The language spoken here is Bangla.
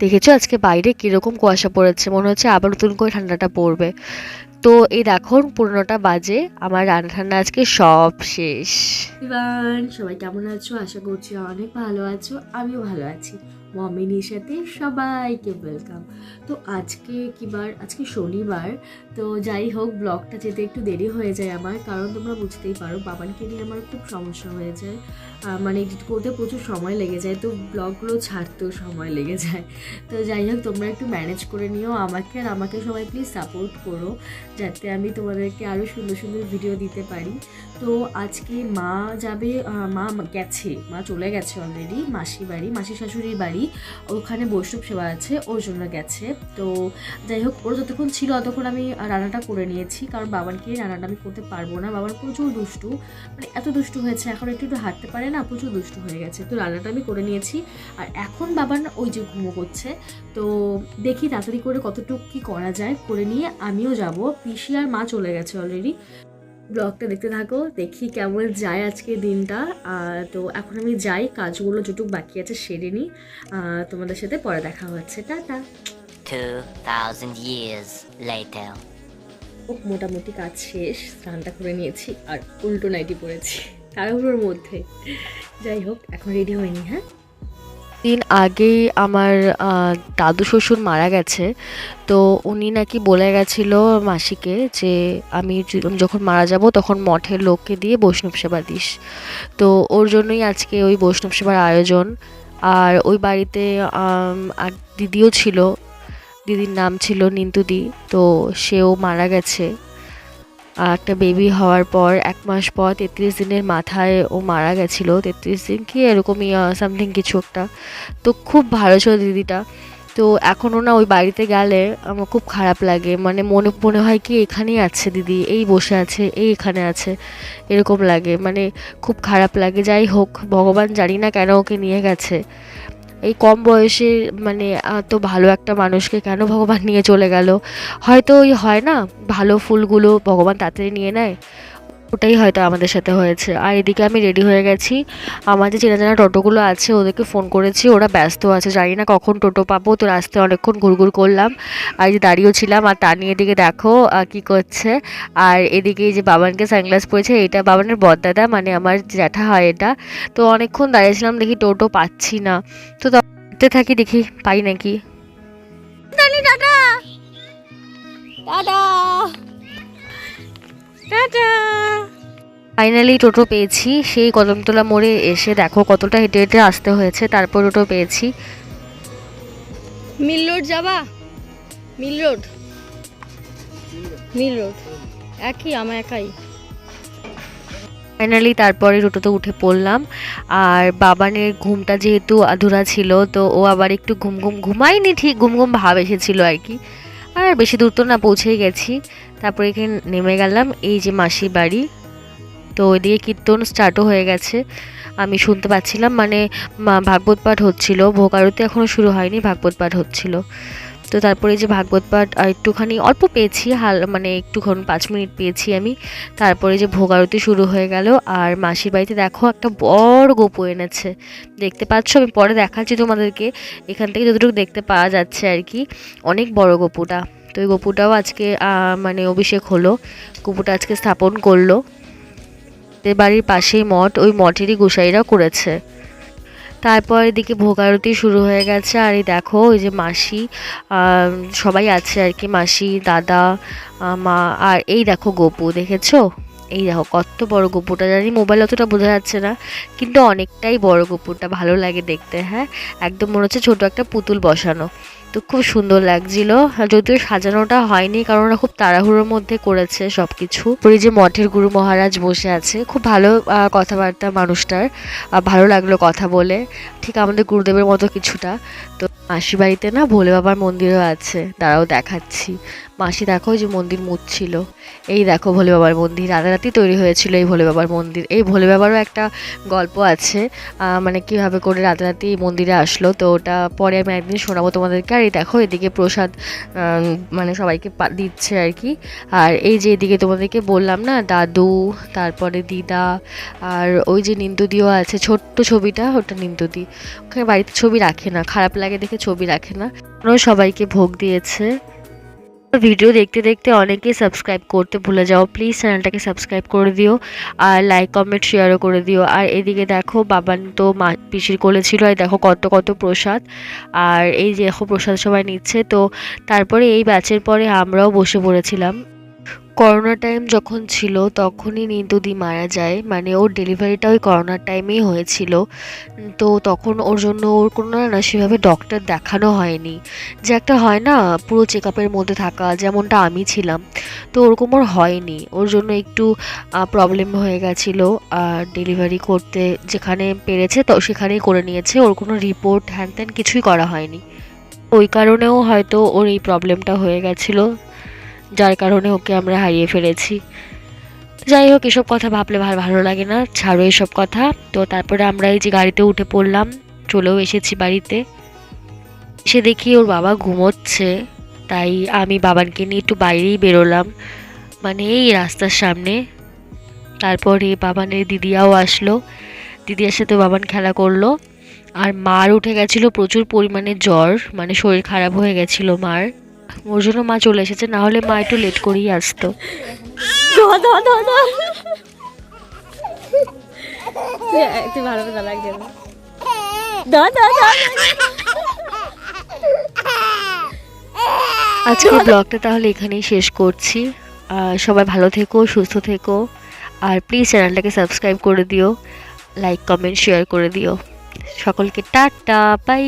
দেখেছ আজকে বাইরে কীরকম কুয়াশা পড়েছে? মনে হচ্ছে আবার নতুন করে ঠান্ডাটা পড়বে। তো এই দেখো, পনেরোটা বাজে, আমার রান্না ঠান্না আজকে সব শেষ। সবাই কেমন আছো? আশা করছি অনেক ভালো আছো, আমিও ভালো আছি। মমিনির সাথে সবাইকে ওয়েলকাম তো আজকে কিবার আজকে শনিবার। তো যাই হোক ব্লগটা যেতে একটু দেরি হয়ে যায় আমার, কারণ তোমরা বুঝতেই পারো, বাবানকে নিয়ে আমার খুব সমস্যা হয়ে যায়। মানে এডিট করতে প্রচুর সময় লেগে যায়, তো ব্লগগুলো ছাড়তেও সময় লেগে যায়। তো যাই হোক, তোমরা একটু ম্যানেজ করে নিও আমাকে, আর আমাকে সবাই প্লিজ সাপোর্ট করো, যাতে আমি তোমাদেরকে আরও সুন্দর সুন্দর ভিডিও দিতে পারি। তো আজকে মা যাবে মা গেছে, মা চলে গেছে অলরেডি মাসি বাড়ি মাসি শাশুড়ির বাড়ি। ওখানে বৈষ্ণব সেবা আছে ওর জন্য গেছে। তো যাই হোক, ওর যতক্ষণ ছিল ততক্ষণ আমি রান্নাটা করে নিয়েছি। কারণ বাবানকে রান্নাটা আমি করতে পারব না। বাবার প্রচুর দুষ্টু। মানে এত দুষ্টু হয়েছে, এখন একটু একটু হাঁটতে পারে না, প্রচুর দুষ্টু হয়ে গেছে। তো রান্নাটা আমি করে নিয়েছি। আর এখন বাবান ওই যে ঘুমো করছে। তো দেখি তাড়াতাড়ি করে কতটুকু কি করা যায়, করে নিয়ে আমিও যাব। পিসি আর মা চলে গেছে অলরেডি ব্লগটা দেখতে থাকো দেখি কেমন যায় আজকে দিনটা। তো এখন আমি যাই কাজগুলো যেটুকু বাকি আছে সেরে নিই। তোমাদের সাথে পরে দেখা হচ্ছে। টাটা। 2,000 years later. ও মোটামুটি কাজ শেষ স্নানটা করে নিয়েছি আর উল্টো নাইটি পরেছি তাড়াহুড়োর মধ্যে। যাই হোক এখন রেডি হয়নি হ্যাঁ? দিন আগেই আমার দাদু শ্বশুর মারা গেছে। তো উনি নাকি বলে গেছিল মাসিকে যে, আমি যখন মারা যাব তখন মঠের লোককে দিয়ে বৈষ্ণব সেবা দিস। তো ওর জন্যই আজকে ওই বৈষ্ণব সেবার আয়োজন। আর ওই বাড়িতে আর দিদিও ছিল। দিদির নাম ছিল নিন্তুদি। তো সেও মারা গেছে। একটা বেবি হওয়ার পর এক মাস পর তেত্রিশ দিনের মাথায় ও মারা গেছিল। তেত্রিশ দিন কি এরকমই সামথিং কিছু একটা। তো খুব ভালো ছিল দিদিটা। তো এখনও না ওই বাড়িতে গেলে আমার খুব খারাপ লাগে। মানে মনে মনে হয় কি এখানেই আছে দিদি, এই বসে আছে, এই এখানে আছে। এরকম লাগে। মানে খুব খারাপ লাগে। যাই হোক, ভগবান জানি না কেন ওকে নিয়ে গেছে। এই কম বয়সে মানে এত ভালো একটা মানুষকে কেন ভগবান নিয়ে চলে গেল? হয়তো ওই হয় না, ভালো ফুলগুলো ভগবান তাড়াতাড়ি নিয়ে নেয়। ওটাই হয়তো আমাদের সাথে হয়েছে। আর এদিকে আমি রেডি হয়ে গেছি। আমার যে চেনা জানা টোটোগুলো আছে ওদেরকে ফোন করেছি। ওরা ব্যস্ত আছে। জানি না কখন টোটো পাবো। তো রাস্তায় অনেকক্ষণ ঘুরঘুর করলাম। আর যে দাঁড়িয়েও ছিলাম। আর তা নিয়ে এদিকে দেখো কি করছে। আর এদিকে যে বাবানকে সানগ্লাস পরেছে এটা বাবানের বদদাদা মানে আমার জ্যাঠা হয় এটা। তো অনেকক্ষণ দাঁড়িয়েছিলাম দেখি টোটো পাচ্ছি না। তো দেখতে থাকি দেখি পাই নাকি। টাটা। টাটা। টাটা। ফাইনালি টোটো পেয়েছি। সেই কদমতলা মোড়ে এসে দেখো কতটা হেঁটে হেঁটে আসতে হয়েছে তারপর টোটো পেয়েছি। মিল রোড যাবা? মিল রোড মিল রোড একই আমার একাই। ফাইনালি তারপরে টোটোতে উঠে পড়লাম। আর বাবানের ঘুমটা যেহেতু আধুরা ছিল তো ও আবার একটু ঘুম ঘুম ঘুমায়নি ঠিক ঘুম ঘুম ভাব এসেছিল আর কি। আর বেশি দূর তো না পৌঁছেই গেছি। তারপরে এখানে নেমে গেলাম, এই যে মাসির বাড়ি। তো ওইদিকে কীর্তন স্টার্টও হয়ে গেছে। আমি শুনতে পাচ্ছিলাম মানে ভাগবত পাঠ হচ্ছিল। ভোগ আরতি এখনও শুরু হয়নি, ভাগবত পাঠ হচ্ছিল। তো তারপরে যে ভাগবত পাঠ একটুখানি অল্প পেয়েছি, হাল মানে একটুক্ষণ পাঁচ মিনিট পেয়েছি আমি। তারপরে যে ভোগ আরতি শুরু হয়ে গেল, আর মাসির বাড়িতে দেখো একটা বড় গোপু এনেছে। দেখতে পাচ্ছ? আমি পরে দেখাচ্ছি তোমাদেরকে। এখান থেকে যতটুকু দেখতে পাওয়া যাচ্ছে আর কি, অনেক বড় গোপুটা। তো এই গপুটাও আজকে মানে অভিষেক হলো। গপুটা আজকে স্থাপন করল। এদের বাড়ির পাশেই মঠ, ওই মঠেরই গোসাইরা করেছে। তারপর এদিকে ভোগারতি শুরু হয়ে গেছে। আর এই দেখো, ওই যে মাসি সবাই আছে আর কি, মাসি, দাদা মা, আর এই দেখো গপু, দেখেছ? এই দেখো, কত বড় গপুটা জানি মোবাইল অতটা বোঝা যাচ্ছে না, কিন্তু অনেকটাই বড় গপুরটা ভালো লাগে দেখতে হ্যাঁ? একদম মনে হচ্ছে ছোটো একটা পুতুল বসানো। তো খুব সুন্দর লাগছিল যদিও সাজানোটা হয়নি, কারণ ওরা খুব তাড়াহুড়োর মধ্যে করেছে সব কিছু ওই যে মঠের গুরু মহারাজ বসে আছে, খুব ভালো কথাবার্তা মানুষটার ভালো লাগল কথা বলে। ঠিক আমাদের গুরুদেবের মতো কিছুটা। তো মাসি বাড়িতে না ভোলে বাবার মন্দিরও আছে, তারাও দেখাচ্ছি। মাসি দেখো যে মন্দির মুছছিল। এই দেখো ভোলে বাবার মন্দির, রাতারাতি তৈরি হয়েছিল এই ভোলে বাবার মন্দির। এই ভোলে বাবারও একটা গল্প আছে মানে কীভাবে করে রাতারাতি এই মন্দিরে আসলো। তো ওটা পরে আমি একদিন শোনাবো তোমাদেরকে। আর এই দেখো, এদিকে প্রসাদ মানে সবাইকে দিচ্ছে আর কি। আর এই যে এদিকে তোমাদেরকে বললাম না, দাদু, তারপরে দিদা, আর ওই যে নিন্দুদিও আছে, ছোট্ট ছবিটা, ওটা নিন্দুদি ওখানে বাড়িতে ছবি রাখে না, খারাপ লাগে দেখে ছবি রাখে না। ওরাও সবাইকে ভোগ দিয়েছে। ভিডিও দেখতে দেখতে অনেকেই সাবস্ক্রাইব করতে ভুলে যাও। প্লিজ চ্যানেলটাকে সাবস্ক্রাইব করে দিও আর লাইক কমেন্ট শেয়ারও করে দিও। আর এদিকে দেখো বাবান তো মা পিসির কোলে ছিল আর দেখো কত কত প্রসাদ। আর এই যে এখন প্রসাদ সবাই নিচ্ছে। তো তারপরে এই ব্যাচের পরে আমরাও বসে পড়েছিলাম। করোনা টাইম যখন ছিল, তখনই নিন্দুদি মারা যায়। মানে ওর ডেলিভারিটা ওই করোনার টাইমেই হয়েছিল। তো তখন ওর জন্য ওর কোনো না সেভাবে ডক্টর দেখানো হয়নি। যে একটা হয় না, পুরো চেক আপের মধ্যে থাকা, যেমনটা আমি ছিলাম। তো ওরকম ওর হয়নি। ওর জন্য একটু প্রবলেম হয়ে গেছিল। আর ডেলিভারি করতে যেখানে পেরেছে, তো সেখানেই করে নিয়েছে। ওর কোনো রিপোর্ট হ্যান ত্যান কিছুই করা হয়নি। ওই কারণেও হয়তো ওর এই প্রবলেমটা হয়ে গেছিল। যার কারণে ওকে আমরা হারিয়ে ফেলেছি। যাই হোক, এসব কথা ভাবলে ভালো লাগে না। ছাড়ো এসব কথা। তো তারপরে আমরা এই যে গাড়িতে উঠে পড়লাম, চলেও এসেছি বাড়িতে। সে দেখি ওর বাবা ঘুমোচ্ছে। তাই আমি বাবানকে নিয়ে একটু বাইরেই বেরোলাম। মানে এই রাস্তার সামনে। তারপরে বাবানের দিদিয়াও আসলো। দিদিয়ার সাথে বাবান খেলা করল। আর মার উঠে গেছিল প্রচুর পরিমাণে জ্বর। মানে শরীর খারাপ হয়ে গেছিল মার। ওর জন্য মা চলে এসেছে, না হলে মা একটু লেট করেই আসতো। আজকে ব্লগটা তাহলে এখানেই শেষ করছি। সবাই ভালো থেকো, সুস্থ থেকো। আর প্লিজ চ্যানেলটাকে সাবস্ক্রাইব করে দিও লাইক কমেন্ট শেয়ার করে দিও। সকলকে টাটা বাই